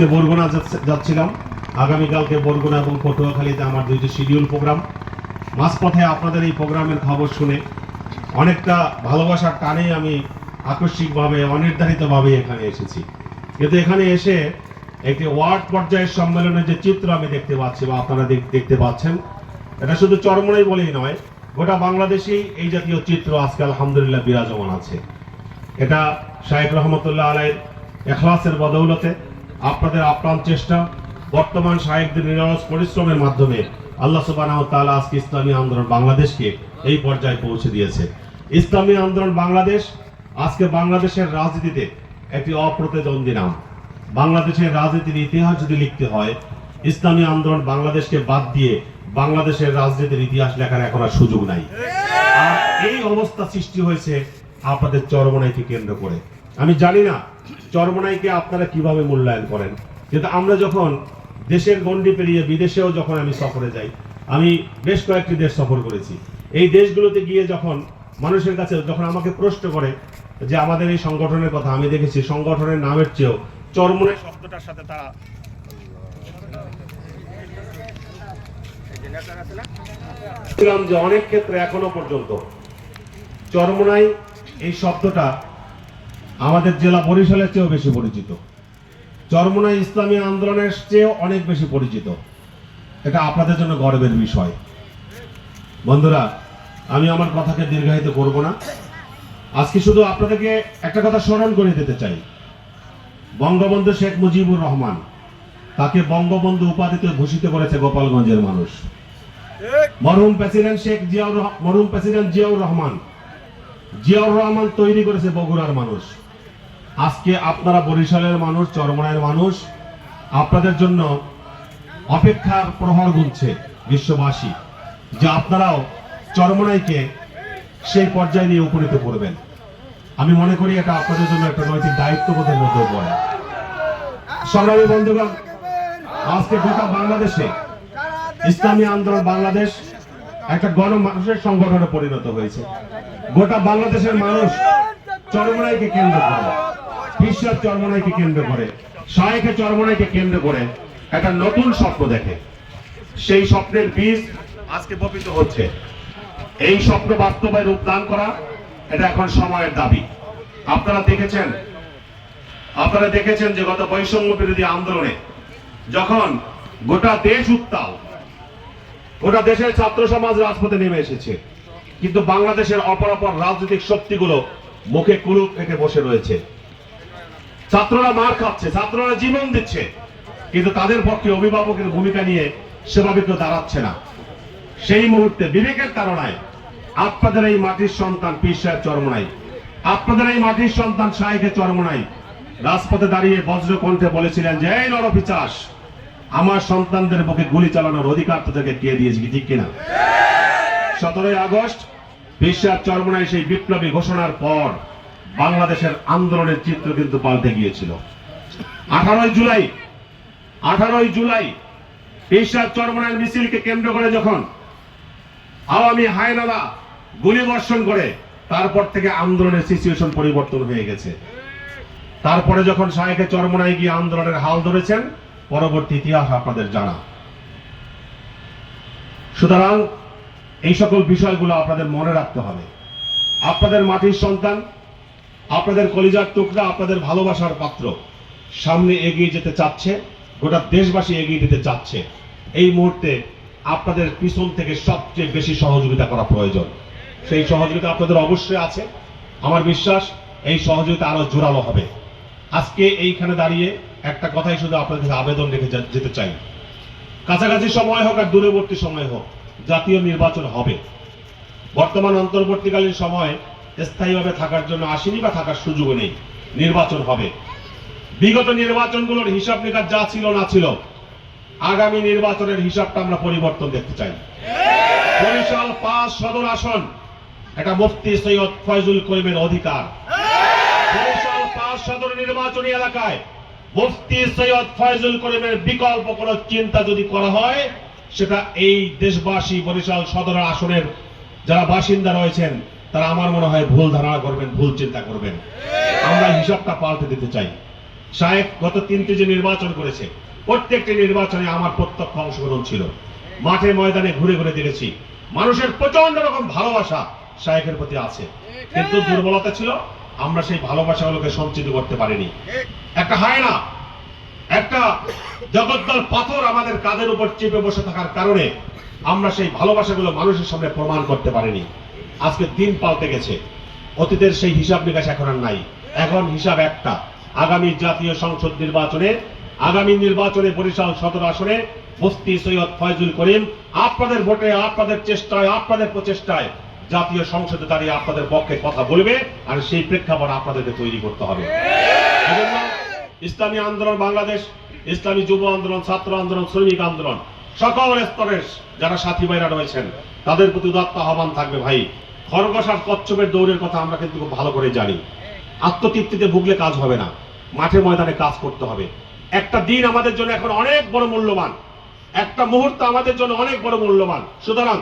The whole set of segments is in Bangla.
বরগুনা যাচ্ছে- যাচ্ছিলাম। আগামীকালকে বরগুনা এবং পটুয়াখালীতে আমার দুইটি শিডিউল প্রোগ্রাম মাঝপথে আপনাদের এই প্রোগ্রামের খবর শুনে অনেকটা ভালোবাসার টানেই আমি আকস্মিকভাবে, অনির্ধারিতভাবে এখানে এসেছি। কিন্তু এখানে এসে একটি ওয়ার্ড পর্যায়ের সম্মেলনের যে চিত্র আমি দেখতে পাচ্ছি বা আপনারা দেখ- দেখতে পাচ্ছেন, এটা শুধু চরমনাই বলেই নয়, গোটা বাংলাদেশেই এই জাতীয় চিত্র আজকে আলহামদুলিল্লাহ বিরাজমান আছে। এটা শাহেদ রহমতুল্লাহ আলাইয়ের এখলাসের বদৌলতে আপনাদের আপ্রাণ চেষ্টা, বর্তমান শাহেকদের নিরলস পরিশ্রমের মাধ্যমে আল্লাহ সুবাহ তাআলা আজকে ইসলামী আন্দোলন বাংলাদেশকে এই পর্যায়ে পৌঁছে দিয়েছে। ইসলামী আন্দোলন বাংলাদেশ আজকে বাংলাদেশের রাজনীতিতে একটি অপ্রতিদ্বন্দ্বী নাম। বাংলাদেশের রাজনীতির ইতিহাস যদি লিখতে হয়, ইসলামী আন্দোলন বাংলাদেশকে বাদ দিয়ে বাংলাদেশের রাজনীতির ইতিহাস লেখার এখন আর সুযোগ নাই। আর এই অবস্থা সৃষ্টি হয়েছে আপনাদের চরমনাইকে কেন্দ্র করে। আমি জানি না চরমনাইকে আপনারা কীভাবে মূল্যায়ন করেন। কিন্তু আমরা যখন দেশের গণ্ডি পেরিয়ে বিদেশেও যখন আমি সফরে যাই, আমি বেশ কয়েকটি দেশ সফর করেছি। এই দেশগুলোতে গিয়ে যখন মানুষের কাছে যখন আমাকে প্রশ্ন করে যে আমাদের এই সংগঠনের কথা, আমি দেখেছি সংগঠনের নামের চেয়েও চরমনাই শব্দটার সাথে তারা যে অনেক ক্ষেত্রে এখনও পর্যন্ত চরমনাই এই শব্দটা আমাদের জেলা বরিশালের চেয়েও বেশি পরিচিত। চরমনাই ইসলামী আন্দোলনের চেয়েও অনেক বেশি পরিচিত। এটা আপনাদের জন্য গর্বের বিষয়। বন্ধুরা, আমি আমার কথাকে দীর্ঘায়িত করব না। আজকে শুধু আপনাদেরকে একটা কথা স্মরণ করে দিতে চাই। বঙ্গবন্ধু শেখ মুজিবুর রহমান তাকে বঙ্গবন্ধু উপাধিতে ভূষিত করেছে গোপালগঞ্জের মানুষ। মরহুম প্রেসিডেন্ট শেখ জিয়াউর রহ- মরহুম প্রেসিডেন্ট জিয়াউর রহমান জিয়াউর রহমান তৈরি করেছে বগুড়ার মানুষ। আজকে আপনারা বরিশালের মানুষ চরমনায়ের মানুষ, আপনাদের জন্য অপেক্ষার প্রহর গুনছে বিশ্ববাসী, যে আপনারাও চরমনাইকে সেই পর্যায়ে নিয়ে উপনীত করবেন। আমি মনে করি এটা আপনাদের জন্য একটা নৈতিক দায়িত্ববোধের মধ্যে পড়ে। সংগ্রামী বন্ধুগণ, আজকে গোটা বাংলাদেশে ইসলামী আন্দোলন বাংলাদেশ একটা গণ মানুষের সংগঠনে পরিণত হয়েছে। গোটা বাংলাদেশের মানুষ চরমনাইকে কেন্দ্র করে। ঈশ্বর চরমনাইকে কেন্দ্র করে শাহেকে চরমনাইকে কেন্দ্র করে একটা নতুন স্বপ্ন দেখে। সেই স্বপ্নের বীজ আজকে বপিত হচ্ছে। এই স্বপ্ন বাস্তবায় রূপদান করা, এটা এখন সময়ের দাবি। আপনারা দেখেছেন আপনারা দেখেছেন যে গত বৈষম্য বিরোধী আন্দোলনে যখন গোটা দেশ উত্তাল, গোটা দেশের ছাত্র সমাজ রাজপথে নেমে এসেছে, কিন্তু বাংলাদেশের অপরাপর রাজনৈতিক শক্তিগুলো মুখে কুলুপ থেকে বসে রয়েছে। ছাত্ররা মার খাচ্ছে, ছাত্ররা জীবন দিচ্ছে, কিন্তু তাদের পক্ষে অভিভাবকের ভূমিকা নিয়ে সেভাবে কেউ দাঁড়াচ্ছে না। সেই মুহূর্তে বিবেকের তারণায় আপনাদের এই মাটির সন্তান পীর সাহেব চরমনাই, আপনাদের এই মাটির সন্তান সাহেবের চরমনাই, রাজপথে দাঁড়িয়ে বজ্র কণ্ঠে বলেছিলেন যে, এই নরপিচাস আমার সন্তানদের বুকে গুলি চালানোর অধিকার তোদেরকে কে দিয়েছে, কি ঠিক কিনা? সতেরোই আগস্ট বিশ্বের চরমনায় সেই বিপ্লবী ঘোষণার পর বাংলাদেশের আন্দোলনের চিত্র কিন্তু পাল্টে গিয়েছিল। আঠারোই জুলাই আঠারোই জুলাই বিশ্বের চরমনায় মিছিলকে কেন্দ্র করে যখন আওয়ামী হায়নারা গুলি বর্ষণ করে, তারপর থেকে আন্দোলনের সিচুয়েশন পরিবর্তন হয়ে গেছে। তারপরে যখন শাহেকে চরমনায় গিয়ে আন্দোলনের হাল ধরেছেন, পরবর্তী ইতিহাস আপনাদের জানা। সুতরাং এই সকল বিষয়গুলো আপনাদের মনে রাখতে হবে। আপনাদের মাটির সন্তান আপনাদের কলিজার টুকরা আপনাদের ভালোবাসার পাত্র। সামনে এগিয়ে যেতে চাচ্ছে, গোটা দেশবাসী এগিয়ে যেতে চাচ্ছে। এই মুহূর্তে আপনাদের পিছন থেকে সবচেয়ে বেশি সহযোগিতা করা প্রয়োজন। সেই সহযোগিতা আপনাদের অবশ্যই আছে। আমার বিশ্বাস, এই সহযোগিতা আরও জোরালো হবে। আজকে এইখানে দাঁড়িয়ে একটা কথাই শুধু আপনাদের আবেদন রেখে যেতে চাই। কাছাকাছি সময় হোক আর দূরবর্তী সময় হোক, জাতীয় নির্বাচন হবে। বর্তমান অন্তর্বর্তীকালীন সময় স্থায়ীভাবে থাকার জন্য আসেনি বা থাকার সুযোগ নেই। নির্বাচন হবে। বিগত নির্বাচনগুলোর হিসাব নিকাশ যা ছিল না ছিল, আগামী নির্বাচনের হিসাবটা আমরা পরিবর্তন দেখতে চাই। বরিশাল পাঁচ সদর আসন, এটা মুফতি সৈয়দ ফয়জুল করিমের অধিকার। বরিশাল পাঁচ সদর নির্বাচনী এলাকায় মুফতি সৈয়দ ফয়জুল করিমের বিকল্প কোন চিন্তা যদি করা হয়, সেটা এই দেশবাসী বরিশাল সদর আসনের যারা বাসিন্দা রয়েছেন তারা আমার মনে হয় ভুল ধারণা করবেন, ভুল চিন্তা করবেন। আমরা হিসাবটা পাল্টে দিতে চাই। সাহেব, গত তিনটি যে নির্বাচন করেছে, প্রত্যেকটি নির্বাচনে আমার প্রত্যক্ষ অংশগ্রহণ ছিল। মাঠে ময়দানে ঘুরে ঘুরে দেখেছি, মানুষের প্রচণ্ড রকম ভালোবাসা শায়েখের প্রতি আছে। কিন্তু দুর্বলতা ছিল, আমরা সেই ভালোবাসাগুলোকে সঞ্চিত করতে পারিনি। একটা হয় না, একটা জগদ্দল পাথর আমাদের কাঁধের উপর চেপে বসে থাকার কারণে আমরা সেই ভালোবাসাগুলো মানুষের সামনে প্রমাণ করতে পারিনি। আজকে দিন পাল্টে গেছে। অতীতের সেই হিসাব নিকাশ এখন আর নাই। এখন হিসাব একটা। আগামী জাতীয় সংসদ নির্বাচনে, আগামী নির্বাচনে বরিশাল সদর আসনে বস্তি সৈয়দ ফয়জুল করিম আপনাদের ভোটে, আপনাদের চেষ্টায়, আপনাদের প্রচেষ্টায় জাতীয় সংসদে দাঁড়িয়ে আপনাদের পক্ষে কথা বলবে আর সেই প্রেক্ষাপট আপনাদেরকে তৈরি করতে হবে। ইসলামী আন্দোলন বাংলাদেশ, ইসলামী যুব আন্দোলন, ছাত্র আন্দোলন, শ্রমিক আন্দোলন, সকল স্তরের যারা সাথী ভাইরা রয়েছেন, তাদের প্রতি উদাত্ত আহ্বান থাকবে ভাই। খরগোশ আর কচ্ছপের দৌড়ের কথা আমরা কিন্তু খুব ভালো করে জানি। আত্মতৃপ্তিতে ভুগলে কাজ হবে না। মাঠে ময়দানে কাজ করতে হবে। একটা দিন আমাদের জন্য এখন অনেক বড় মূল্যবান। একটা মুহূর্ত আমাদের জন্য অনেক বড় মূল্যবান। সুতরাং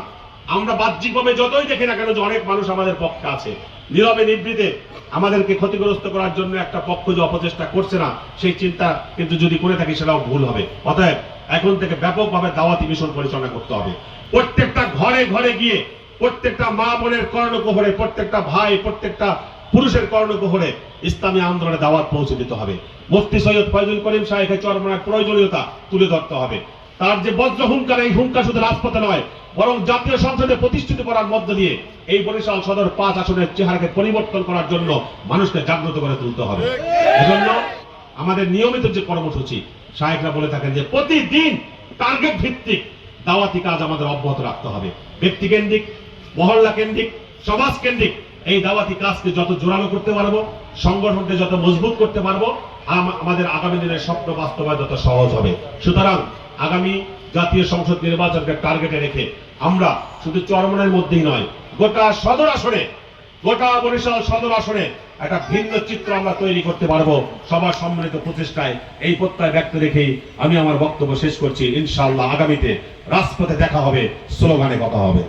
আমরা বাহ্যিকভাবে যতই দেখি না কেন যে অনেক মানুষ আমাদের পক্ষে আছে। নীরবে নিবৃতে আমাদেরকে ক্ষতিগ্রস্ত করার জন্য একটা পক্ষ যে অপচেষ্টা করছে না, সেই চিন্তা কিন্তু যদি করে থাকি সেটাও ভুল হবে। অতএব এখন থেকে ব্যাপকভাবে দাওয়াতি মিশন পরিচালনা করতে হবে। প্রত্যেকটা ঘরে ঘরে গিয়ে প্রত্যেকটা মা বোনের কর্ণকোহরে প্রত্যেকটা ভাই, প্রত্যেকটা পুরুষের কর্ণকোহরে ইসলামী আন্দোলনে দাওয়াত পৌঁছে দিতে হবে। মুফতি সৈয়দ ফয়জুল করিম সাহেবের চরমনার প্রয়োজনীয়তা তুলে ধরতে হবে। তার যে বজ্র হুঙ্কার, এই হুঙ্কার শুধু রাজপথে নয়, বরং জাতীয় সংসদে প্রতিষ্ঠিত করার মধ্য দিয়ে এই বরিশাল সদর পাঁচ আসনের চেহারাকে পরিবর্তন করার জন্য মানুষকে জাগ্রত করে তুলতে হবে। এজন্য আমাদের নিয়মিত যে কর্মসূচি, সাহেবরা বলে থাকেন যে প্রতিদিন টার্গেট ভিত্তিক দাওয়াতি কাজ আমাদের অব্যাহত রাখতে হবে। ব্যক্তি কেন্দ্রিক মহল্লা কেন্দ্রিক, সমাজ কেন্দ্রিক, এই দাওয়াতি কাজকে যত জোরালো করতে পারব, সংগঠনকে যত মজবুত করতে পারব আমাদের আগামী দিনের স্বপ্ন বাস্তবায়ন তত সহজ হবে। সুতরাং আগামী জাতীয় সংসদ নির্বাচনকে টার্গেটে রেখে আমরা শুধু চরমনের মধ্যেই নয়, গোটা সদর আসনে, গোটা বরিশাল সদর আসনে একটা ভিন্ন চিত্র আমরা তৈরি করতে পারব সবার সম্মিলিত প্রচেষ্টায়। এই প্রত্যয় ব্যক্ত রেখেই আমি আমার বক্তব্য শেষ করছি। ইনশাআল্লাহ আগামীতে রাজপথে দেখা হবে, স্লোগানে কথা হবে।